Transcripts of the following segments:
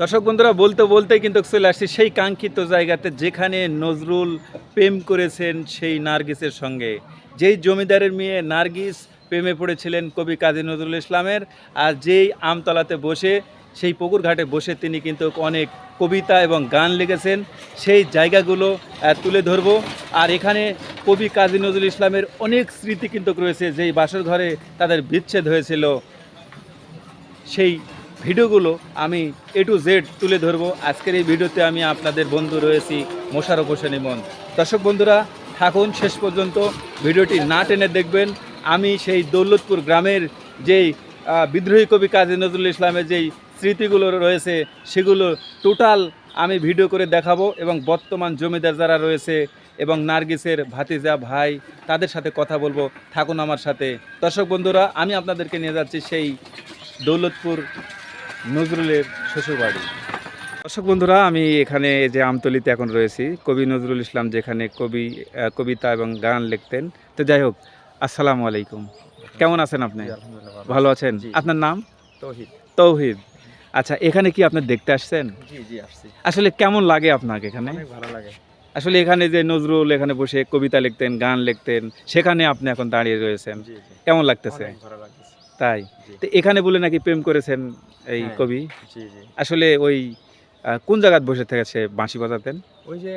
দর্শক বন্ধুরা, বলতে বলতেই কিন্তু চলে আসছি সেই কাঙ্ক্ষিত জায়গাতে যেখানে নজরুল প্রেম করেছেন সেই নার্গিসের সঙ্গে। যেই জমিদারের মেয়ে নার্গিস প্রেমে পড়েছিলেন কবি কাজী নজরুল ইসলামের, আর যেই আমতলাতে বসে, সেই পুকুর ঘাটে বসে তিনি কিন্তু অনেক কবিতা এবং গান লিখেছেন। সেই জায়গাগুলো তুলে ধরবো। আর এখানে কবি কাজী নজরুল ইসলামের অনেক স্মৃতি কিন্তু রয়েছে, যেই বাসর ঘরে তাদের বিচ্ছেদ হয়েছিল। সেই ভিডিওগুলো আমি এ টু জেড তুলে ধরবো। আজকের এই ভিডিওতে আমি আপনাদের বন্ধু রয়েছি মোশারফ হোসেন ইমন। দর্শক বন্ধুরা, থাকুন, শেষ পর্যন্ত ভিডিওটি না টেনে দেখবেন। আমি সেই দৌলতপুর গ্রামের যেই বিদ্রোহী কবি কাজী নজরুল ইসলামের যেই স্মৃতিগুলো রয়েছে, সেগুলো টোটাল আমি ভিডিও করে দেখাবো এবং বর্তমান জমিদার যারা রয়েছে এবং নার্গিসের ভাতিজা ভাই, তাদের সাথে কথা বলব। থাকুন আমার সাথে। দর্শক বন্ধুরা, আমি আপনাদেরকে নিয়ে যাচ্ছি সেই দৌলতপুর নজরুলের শ্বশুরবাড়ি। দর্শক বন্ধুরা আমি এখানে যে আমতলিতে এখন রয়েছি কবি নজরুল ইসলাম যেখানে কবি কবিতা এবং গান লিখতেন। তো যাই হোক আসসালামু আলাইকুম। কেমন আছেন আপনি? ভালো আছেন? আপনার নাম? তৌহিদ। তৌহিদ। আচ্ছা এখানে কি আপনি দেখতে আসছেন? আসলে কেমন লাগে আপনাকে এখানে? ভালো লাগে। আসলে এখানে যে নজরুল এখানে বসে কবিতা লিখতেন গান লিখতেন সেখানে আপনি এখন দাঁড়িয়ে রয়েছেন। কেমন লাগতেছে। তাই। তো এখানে বলে নাকি প্রেম করেছেন এই হ্যাঁ। কবি? আসলে ওই কোন জায়গায় বসে থেকে সে বাঁশি বাজাতেন? ওই যে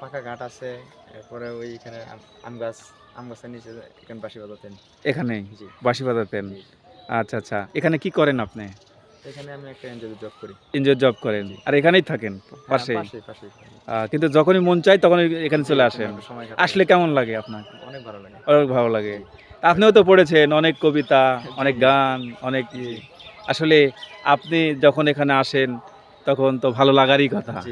পাকা ঘাট আছে এরপরে ওই এখানে আম- গাছ আম গাছের নিচে এখানে বাসি বাজাতেন। এখানে? বাঁশি বাজাতেন? আচ্ছা আচ্ছা। এখানে কি করেন আপনি? এখানে আমি একটা এনজিও জব করি। এনজিও জব করেন? আর এখানেই থাকেন? পাশে হ্যাঁ, পাশে কিন্তু যখনই মন চাই তখন এখানে চলে আসেন। আসলে কেমন লাগে আপনার অনেক ভালো লাগে। অনেক ভালো লাগে। আপনিও তো পড়েছেন অনেক কবিতা অনেক গান অনেক। আসলে আপনি যখন এখানে আসেন তখন তো ভালো লাগারই কথা।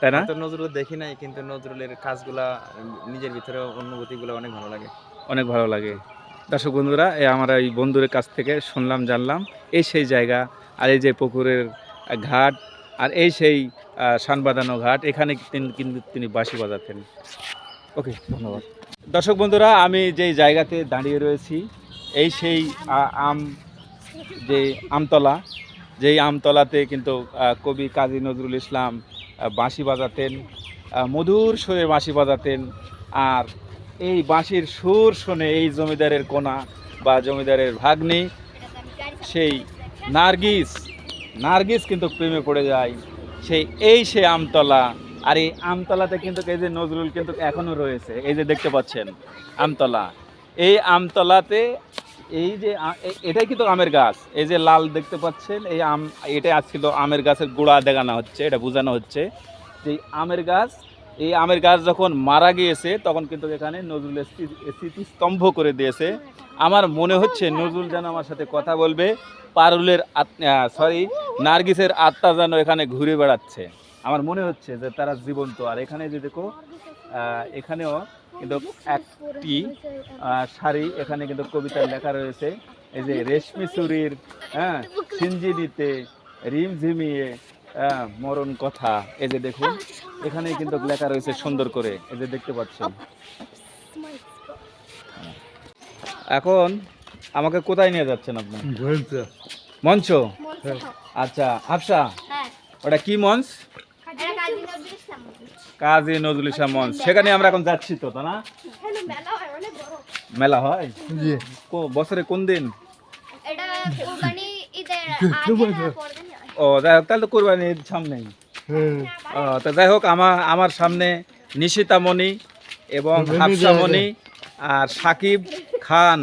তাই না? তো নজরুল দেখি নাই কিন্তু নজরুলের কাজগুলা নিজের ভিতরে অনুভূতিগুলো অনেক ভালো লাগে। অনেক ভালো লাগে। দর্শক বন্ধুরা এই আমার এই বন্ধুর কাছ থেকে শুনলাম জানলাম এই সেই জায়গা আর এই যে পুকুরের ঘাট আর এই সেই শান বাঁধানো ঘাট এখানে তিন- কিন্তু তিনি বাঁশি বাজাতেন। ওকে ধন্যবাদ। দর্শক বন্ধুরা, আমি যেই জায়গাতে দাঁড়িয়ে রয়েছি, এই সেই আম যে আমতলা, যেই আমতলাতে কিন্তু কবি কাজী নজরুল ইসলাম বাঁশি বাজাতেন মধুর সুরে বাঁশি বাজাতেন, আর এই বাঁশির সুর শুনে এই জমিদারের কোনা বা জমিদারের ভাগ্নি, সেই নার্গিস নার্গিস কিন্তু প্রেমে পড়ে যায়, সেই, এই সে আমতলা আর এই আমতলাতে কিন্তু এই যে নজরুল কিন্তু এখনও রয়েছে, এই যে দেখতে পাচ্ছেন, আমতলা। এই আমতলাতে এই যে এটাই কিন্তু আমের গাছ, এই যে লাল দেখতে পাচ্ছেন, এই আম, এটাই এটা ছিল আমের গাছের গোড়া দেখানো হচ্ছে, এটা বোঝানো হচ্ছে যে আমের গাছ, এই আমের গাছ যখন মারা গিয়েছে, তখন কিন্তু এখানে নজরুলের স্মৃতি- স্মৃতিস্তম্ভ করে দিয়েছে। আমার মনে হচ্ছে নজরুল যেন আমার সাথে কথা বলবে, পারুলের সরি নার্গিসের আত্মা যেন এখানে ঘুরে বেড়াচ্ছে। আমার মনে হচ্ছে যে তারা জীবন্ত। আর এখানে যে দেখো আহ, এখানেও কিন্তু একটি আহ, শাড়ি এখানে কিন্তু কবিতার লেখা রয়েছে। এই যে রেশমি চুরির হ্যাঁ সিঞ্জিনিতে রিম ঝিমিয়ে হ্যাঁ, মরণ কথা। এই যে দেখুন এখানে কিন্তু লেখা রয়েছে সুন্দর করে। এই যে দেখতে পাচ্ছেন। এখন আমাকে কোথায় নিয়ে যাচ্ছেন আপনি? মঞ্চ। আচ্ছা হাফসা হ্যাঁ। ওটা কি মঞ্চ এটা কাজী নজরুল ইসলাম কাজী নজরুল ইসলাম মঞ্চ। সেখানে আমরা এখন যাচ্ছি তো তা না? মেলা হয় হয়? বছরে কোন দিন? কুরবানি হয়। ও যাই হোক তাহলে তো কোরবানির সামনেই। ও, তো যাই হোক আমার আমার সামনে নিশিতামণি এবং হাফসামণি আর সাকিব খান।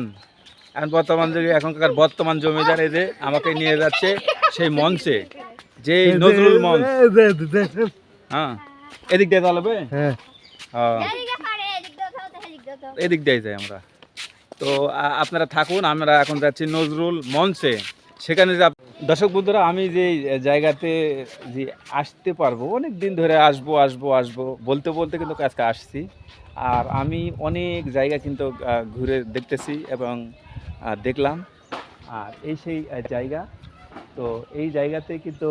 এখন বর্তমান যুগে এখনকার বর্তমান জমিদার এই যে আমাকে নিয়ে যাচ্ছে সেই মঞ্চে যে নজরুল মঞ্চ। হ্যাঁ। এদিক দিয়ে চালাবে হ্যাঁ। এদিকে দিয়ে যাই আমরা। তো আপনারা থাকুন আমরা এখন যাচ্ছি নজরুল মঞ্চে। সেখানে যে দর্শক বন্ধুরা আমি যে জায়গাতে যে আসতে পারব অনেক দিন ধরে আসব আসব আসব বলতে বলতে কিন্তু আজকে আসছি। আর আমি অনেক জায়গা কিন্তু ঘুরে দেখতেছি এবং দেখলাম। আর এই সেই জায়গা তো এই জায়গাতে কিন্তু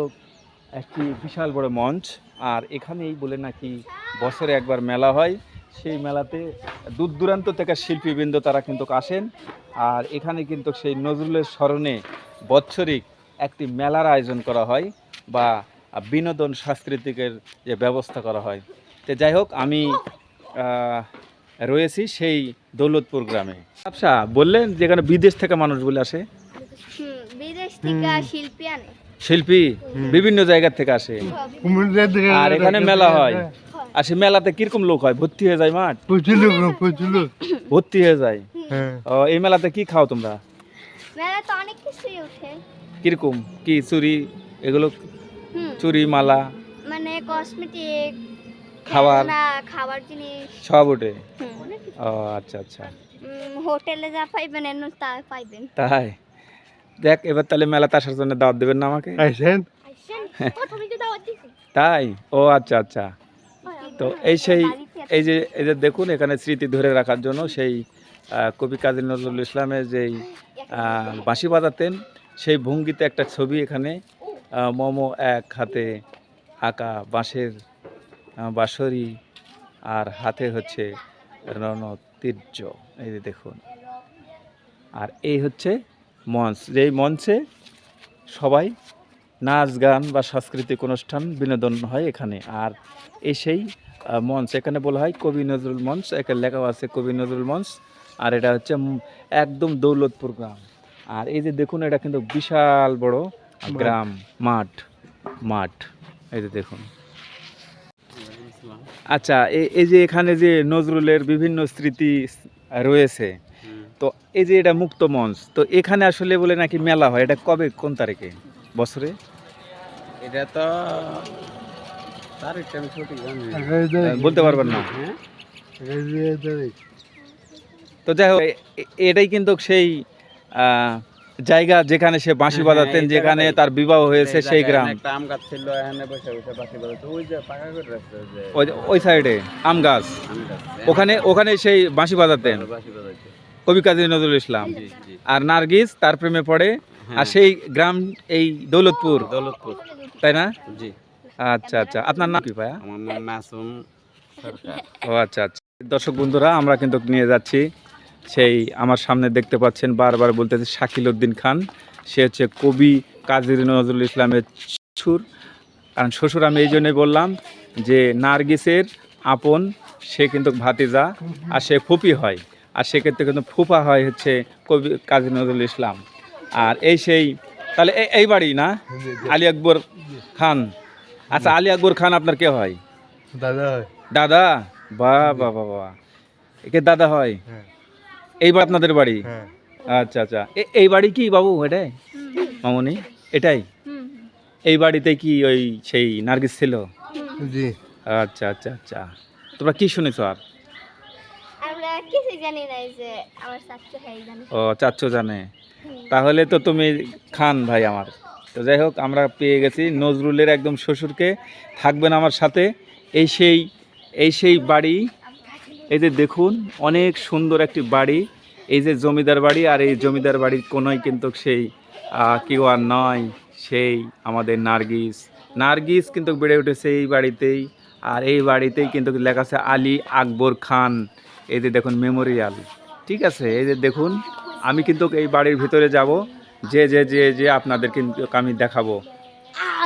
একটি বিশাল বড় মঞ্চ। আর এখানেই বলে নাকি বছরে একবার মেলা হয়। সেই মেলাতে দূর দূরান্ত থেকে শিল্পীবৃন্দ তারা কিন্তু আসেন। আর এখানে কিন্তু সেই নজরুলের স্মরণে বৎসরিক একটি মেলার আয়োজন করা হয় বা বিনোদন সাংস্কৃতিকের যে ব্যবস্থা করা হয়। তো যাই হোক আমি রয়েছি সেই দৌলতপুর গ্রামে। আচ্ছা বললেন যেখানে বিদেশ থেকে মানুষগুলো আসে? বিদেশ থেকে শিল্পী আনে। শিল্পী বিভিন্ন জায়গা থেকে আসে। আর এখানে মেলা হয়। আর সে মেলাতে কীরকম লোক হয়? ভর্তি হয়ে যায় মাঠ? প্রচুর লোক প্রচুর লোক। ভর্তি হয়ে যায়। হ্যাঁ। ও, এই মেলাতে কি খাও তোমরা? মেলা তো অনেক কিছুই ওঠে। কীরকম? কি চুরি? এগুলো চুরি মালা? মানে কসমেটিক খাবার? খাবার জিনিস। সব ওঠে। ও আচ্ছা আচ্ছা। হোটেলে যা পাইবেন তা পাইবেন। তাই? দেখ এবার তাহলে মেলাতে আসার জন্য দাওয়াত দেবেন না আমাকে। তাই? ও আচ্ছা আচ্ছা। তো এই সেই এই যে এই যে দেখুন এখানে স্মৃতি ধরে রাখার জন্য সেই কবি কাজী নজরুল ইসলামের যেই বাঁশি বাজাতেন সেই ভঙ্গিতে একটা ছবি এখানে মোমো এক হাতে আঁকা বাঁশের বাঁশরি আর হাতে হচ্ছে রণতীর্য। এই যে দেখুন। আর এই হচ্ছে মঞ্চ। যেই মঞ্চে সবাই নাচ গান বা সাংস্কৃতিক অনুষ্ঠান বিনোদন হয় এখানে। আর এই সেই মঞ্চ। এখানে বলা হয় কবি নজরুল মঞ্চ এখানে লেখাও আছে কবি নজরুল মঞ্চ। আর এটা হচ্ছে একদম দৌলতপুর গ্রাম। আর এই যে দেখুন এটা কিন্তু বিশাল বড় গ্রাম মাঠ মাঠ। এই যে দেখুন। আচ্ছা এই যে এখানে যে নজরুলের বিভিন্ন স্মৃতি রয়েছে তো এই যে এটা মুক্ত মঞ্চ তো এখানে আসলে বলে নাকি মেলা হয় এটা কবে কোন তারিখে? বছরে? এটা তো তারিখটা আমি সঠিক বলতে পারবেন না? হ্যাঁ? তো যাই হোক এটাই কিন্তু সেই জায়গা যেখানে সে বাঁশি হ্যাঁ, বাজাতেন যেখানে তার বিবাহ হয়েছে সেই গ্রাম। আম গাছ ছিল এখানে বসে বসে বাসি বাজাতো। ওই যে পাকা করে রাখছে ওই যে ওই ওই সাইডে আম গাছ। ওখানে ওখানে সেই বাঁশি বাজাতেন। কবি কাজী নজরুল ইসলাম। আর নার্গিস তার প্রেমে পড়ে। হ্যাঁ। আর সেই গ্রাম এই দৌলতপুর। দৌলতপুর। তাই না? জি। আচ্ছা আচ্ছা। আপনার নাম কি ভাইয়া? আমার নাম মাসুম ও আচ্ছা আচ্ছা। দর্শক বন্ধুরা আমরা কিন্তু নিয়ে যাচ্ছি সেই আমার সামনে দেখতে পাচ্ছেন বারবার বলতেছে শাকিল উদ্দিন খান। সে হচ্ছে কবি কাজী নজরুল ইসলামের শ্বশুর। কারণ শ্বশুর আমি এই জন্যই বললাম যে নার্গিসের আপন সে কিন্তু ভাতিজা আর সে ফুপি হয়। আর সেক্ষেত্রে কিন্তু ফুফা হয় হচ্ছে কবি কাজী নজরুল ইসলাম। আর এই সেই তাহলে এই এই বাড়ি না? আলী আকবর খান। আচ্ছা আলী আকবর খান আপনার কে হয়? দাদা দাদা? বা বা বা বা। একে দাদা হয়? হ্যাঁ। এইবার আপনাদের বাড়ি? হ্যাঁ। আচ্ছা আচ্ছা। এ- এই বাড়ি কি বাবু এটাই মামনি এটাই? এই বাড়িতে কি ওই সেই নার্গিস ছিল? জি। আচ্ছা আচ্ছা আচ্ছা। তোমরা কি শুনেছো আর? কিছু জানি না যে আমার চাচ্চু ভাই জানে। ও, চাচ্চু জানে। তাহলে তো তুমি খান ভাই আমার। তো যাই হোক, আমরা পেয়ে গেছি নজরুলের একদম শ্বশুরকে। থাকবেন আমার সাথে। এই সেই এই সেই বাড়ি, এই যে দেখুন, অনেক সুন্দর একটি বাড়ি। এই যে জমিদার বাড়ি, আর এই জমিদার বাড়ির কোনোই কিন্তু সেই কেউ আর নয়। সেই আমাদের নার্গিস। নার্গিস কিন্তু বেড়ে উঠেছে এই বাড়িতেই। আর এই বাড়িতেই কিন্তু লেখা আছে আলী আকবর খান। এই যে দেখুন মেমোরিয়াল ঠিক আছে? এই যে দেখুন, আমি কিন্তু এই বাড়ির ভিতরে যাব। যে যে যে যে আপনাদের কিন্তু আমি দেখাবো।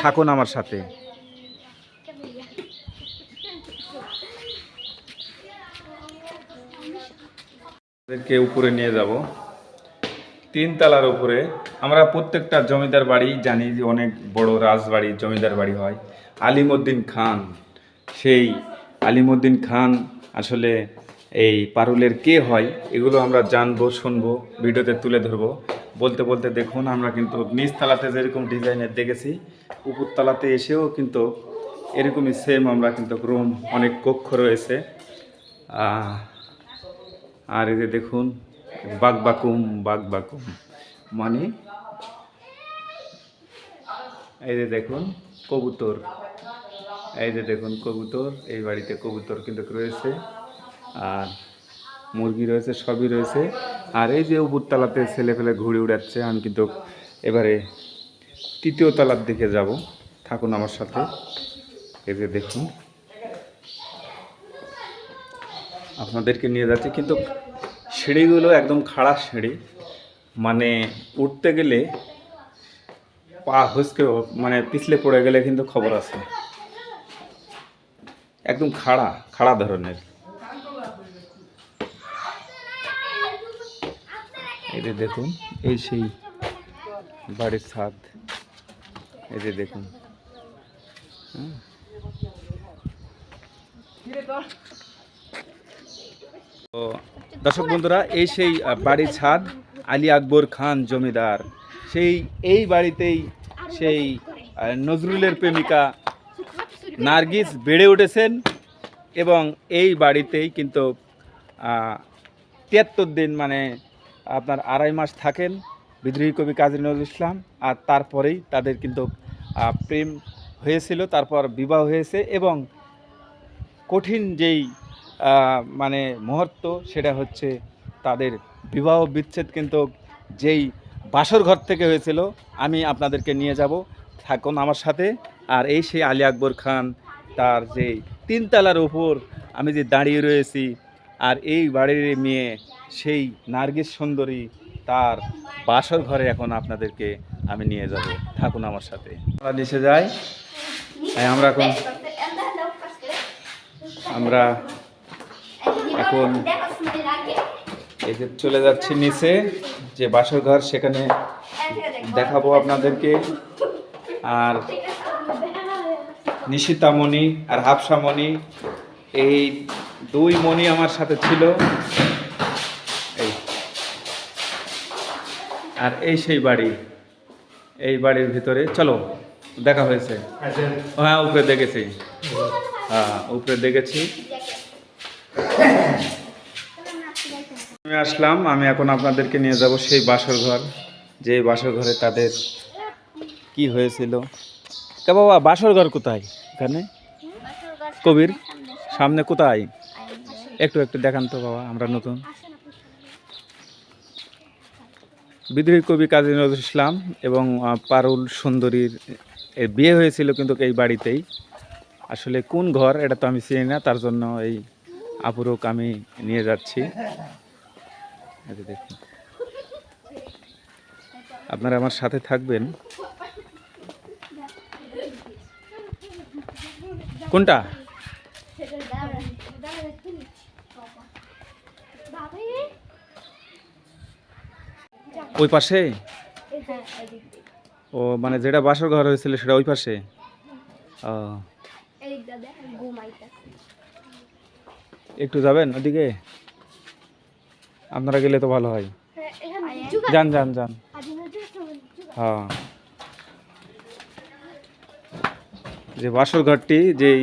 থাকুন আমার সাথে। কে উপরে নিয়ে যাব? তিন তলার উপরে। আমরা প্রত্যেকটা জমিদার বাড়ি জানি যে অনেক বড় রাজবাড়ি, জমিদার বাড়ি হয়। আলিমুদ্দিন খান, সেই আলিমুদ্দিন খান আসলে এই পারুলের কে হয়, এগুলো আমরা জানব, শুনব, ভিডিওতে তুলে ধরবো। বলতে বলতে দেখুন, আমরা কিন্তু নিচ তলাতে যেরকম ডিজাইনের দেখেছি, উপর তলাতে এসেও কিন্তু এরকমই সেম আমরা কিন্তু রুম অনেক কক্ষ রয়েছে। আর এই যে দেখুন বাগ বাকুম বাগ বাকুম। মানে এই যে দেখুন, কবুতর। এই যে দেখুন, কবুতর, এই বাড়িতে কবুতর কিন্তু রয়েছে। আর মুরগি রয়েছে, সবই রয়েছে। আর এই যে উপরতলাতে ছেলে ফেলে ঘুরে উড়াচ্ছে, আমি কিন্তু এবারে তৃতীয় তলার দিকে যাব। থাকুন আমার সাথে। এই যে দেখুন। আপনাদেরকে নিয়ে যাচ্ছি, কিন্তু সিঁড়িগুলো একদম খাড়া সিঁড়ি। মানে উঠতে গেলে পা হুসকে মানে পিছলে পড়ে গেলে কিন্তু খবর আছে। একদম খাড়া খাড়া ধরনের। যে দেখুন, এই সেই বাড়ির ছাদ। যে দেখুন। তো দর্শক বন্ধুরা, এই সেই বাড়ির ছাদ, আলী আকবর খান জমিদার। সেই, এই বাড়িতেই সেই নজরুলের প্রেমিকা নার্গিস বেড়ে উঠেছেন এবং এই বাড়িতেই কিন্তু তিয়াত্তর দিন মানে আপনার আড়াই মাস থাকেন বিদ্রোহী কবি কাজী নজরুল ইসলাম, আর তারপরেই তাদের কিন্তু প্রেম হয়েছিল, তারপর বিবাহ হয়েছে এবং কঠিন যেই মানে মুহূর্ত সেটা হচ্ছে তাদের বিবাহ বিচ্ছেদ কিন্তু যেই বাসর ঘর থেকে হয়েছিল, আমি আপনাদেরকে নিয়ে যাব। থাকুন আমার সাথে। আর এই সেই আলী আকবর খান, তার যে তিনতলার উপর আমি যে দাঁড়িয়ে রয়েছি, আর এই বাড়ির মেয়ে সেই নার্গিস সুন্দরী তার বাসর ঘরে এখন আপনাদেরকে আমি নিয়ে যাব। থাকুন আমার সাথে। আমরা নিচে যাই। আমরা এখন আমরা এখন যে চলে যাচ্ছি নিচে, যে বাসর ঘর, সেখানে দেখাবো আপনাদেরকে। আর নিশিতামণি আর হাফসামণি, এই দুই মণি আমার সাথে ছিল। আর এই সেই বাড়ি এই বাড়ির ভিতরে চলো দেখা হয়েছে। হ্যাঁ উপরে দেখেছি। হ্যাঁ উপরে দেখেছি। আমি আসলাম আমি এখন আপনাদেরকে নিয়ে যাব সেই বাসর ঘর। যে বাসর ঘরে তাদের কি হয়েছিল? তা বাবা বাসর ঘর কোথায়? এখানে? কবির? সামনে কোথায়? একটু একটু দেখান তো বাবা আমরা নতুন। বিদ্রোহী কবি কাজী নজরুল ইসলাম এবং পারুল সুন্দরীর এর বিয়ে হয়েছিল কিন্তু এই বাড়িতেই। আসলে কোন ঘর এটা তো আমি চিনি না, তার জন্য এই আপুরক আমি নিয়ে যাচ্ছি। দেখুন। আপনারা আমার সাথে থাকবেন। কোনটা? ওই পাশে? ও মানে যেটা বাসর ঘর হয়েছিল সেটা ওই পাশে? ও। একটু যাবেন ওদিকে? আপনারা গেলে তো ভালো হয়। যান যান যান। হ্যাঁ। যে বাসর ঘরটি যেই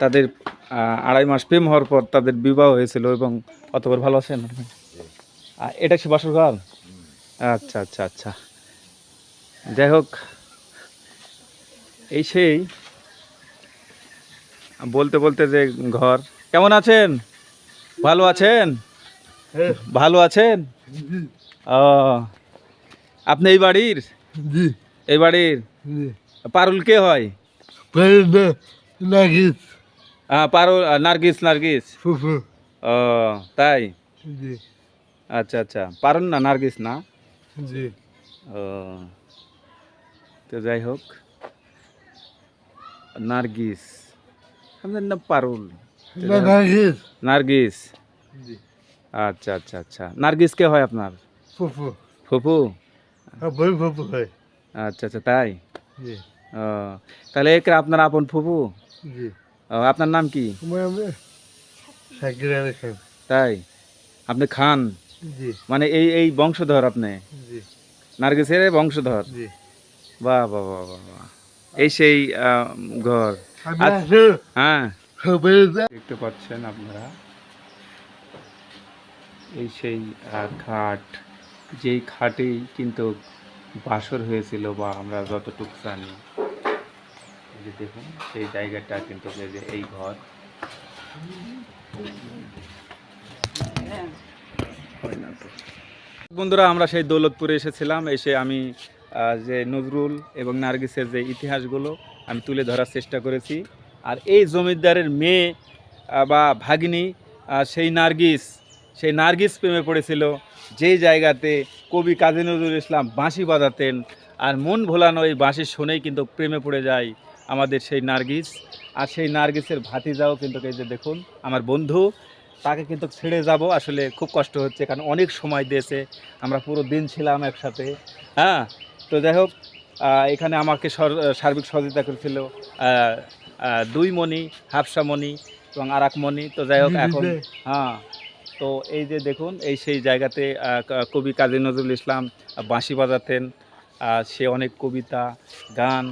তাদের আড়াই মাস প্রেম হওয়ার পর তাদের বিবাহ হয়েছিল এবং অতবার ভালো আছেন? এটা কি বাসর ঘর? আচ্ছা আচ্ছা আচ্ছা। যাই হোক এই সেই বলতে বলতে যে ঘর। কেমন আছেন? ভালো আছেন? হ্যাঁ। ভালো আছেন? ও আপনি এই বাড়ির? এই বাড়ির? পারুল কে হয়? পারে না নাগিস হ্যাঁ পারুল নার্গিস নার্গিস। ও তাই? আচ্ছা আচ্ছা। পারুল না নার্গিস না? জি ও তো যাই হোক নার্গিস আমাদের নাম পারুল না নাগিস নার্গিস জি আচ্ছা আচ্ছা আচ্ছা নার্গিস কে হয় আপনার ফুফু ফুফু আবার ফুফু হয় আচ্ছা আচ্ছা তাই জি ও তাহলে একে আপনার আপন ফুফু জি ও আপনার নাম কি তোমার আমি সাকির আলী খান তাই আপনি খান জি মানে এই এই বংশধর আপনি? নার্গিসের বংশধর? জি। বাহ বাহ বাহ বাহ বাহ। এই সেই ঘর। আচ্ছা। হ্যাঁ। দেখতে পাচ্ছেন আপনারা। এই সেই খাট। যেই খাটেই কিন্তু বাসর হয়েছিল বা আমরা যতটুকু জানি। যে দেখুন সেই জায়গাটা কিন্তু এই ঘর। হয় না। বন্ধুরা, আমরা সেই দৌলতপুরে এসেছিলাম। এসে আমি যে নজরুল এবং নার্গিসের যে ইতিহাসগুলো আমি তুলে ধরার চেষ্টা করেছি। আর এই জমিদারের মেয়ে বা ভাগিনী সেই নার্গিস সেই নার্গিস প্রেমে পড়েছিল। যেই জায়গাতে কবি কাজী নজরুল ইসলাম বাঁশি বাজাতেন, আর মন ভোলানো এই বাঁশি শুনেই কিন্তু প্রেমে পড়ে যায় আমাদের সেই নার্গিস। আর সেই নার্গিসের ভাতিজাও কিন্তু এই যে দেখুন, আমার বন্ধু। তাকে কিন্তু ছেড়ে যাব। আসলে খুব কষ্ট হচ্ছে কারণ অনেক সময় দিয়েছে। আমরা পুরো দিন ছিলাম একসাথে। হ্যাঁ তো যাই হোক এখানে আমাকে সর- সার্বিক সহযোগিতা করেছিল দুই মণি হাফসা মণি এবং আর এক মণি। তো যাই হোক এখন হ্যাঁ তো এই যে দেখুন এই সেই জায়গাতে কবি কাজী নজরুল ইসলাম বাঁশি বাজাতেন। সে অনেক কবিতা গান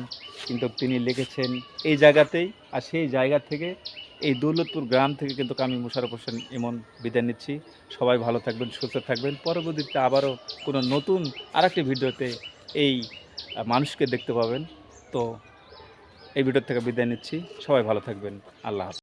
কিন্তু তিনি লিখেছেন। এই জায়গাতেই আর সেই জায়গা থেকে এই দৌলতপুর গ্রাম থেকে কিন্তু আমি মুশারফ হোসেন ইমন বিদায় নিচ্ছি। সবাই ভালো থাকবেন, সুস্থ থাকবেন। পরবর্তীতে আবারও কোনো নতুন আরেকটি ভিডিওতে এই মানুষকে দেখতে পাবেন। তো এই ভিডিও থেকে বিদায় নিচ্ছি। সবাই ভালো থাকবেন। আল্লাহ